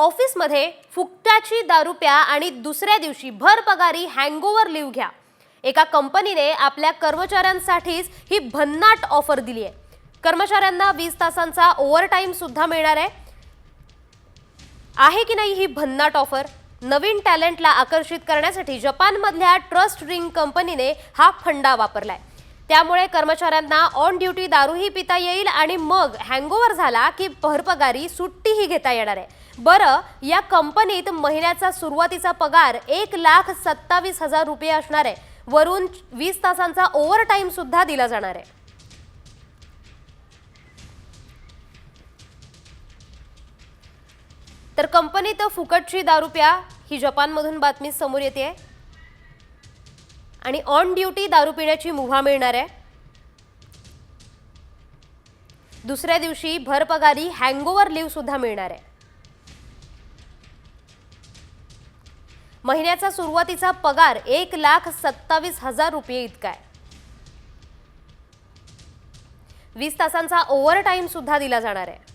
ऑफिसमध्ये फुकट्याची दारू प्या आणि दुसऱ्या दिवशी भर पगारी हँगओव्हर लिव्ह घ्या. एका कंपनीने आपल्या कर्मचाऱ्यांसाठीच ही भन्नाट ऑफर दिली आहे. कर्मचाऱ्यांना वीस तासांचा ओव्हरटाईम सुद्धा मिळणार आहे. आहे की नाही ही भन्नाट ऑफर नवीन टॅलेंटला आकर्षित करण्यासाठी जपानमधल्या ट्रस्ट रिंग कंपनीने हा फंडा वापरलाय. त्यामुळे कर्मचाऱ्यांना ऑन ड्युटी दारूही पिता येईल आणि मग हँगओव्हर झाला की भरपगारी सुट्टीही घेता येणार आहे. बरं या कंपनीत महिन्याचा सुरुवातीचा पगार एक लाख सत्तावीस हजार रुपये असणार आहे. वरून वीस तासांचा ओव्हर टाईम सुद्धा दिला जाणार आहे. तर कंपनीत फुकटची दारू प्या ही जपानमधून बातमी समोर येते आणि ऑन ड्युटी दारू पिण्याची मुभा मिळणार आहे. दुसऱ्या दिवशी भरपगारी हँगओव्हर लिव्ह सुद्धा मिळणार आहे. महिन्याचा सुरुवातीचा पगार एक लाख सत्तावीस हजार रुपये इतका आहे. वीस तासांचा ओव्हर सुद्धा दिला जाणार आहे.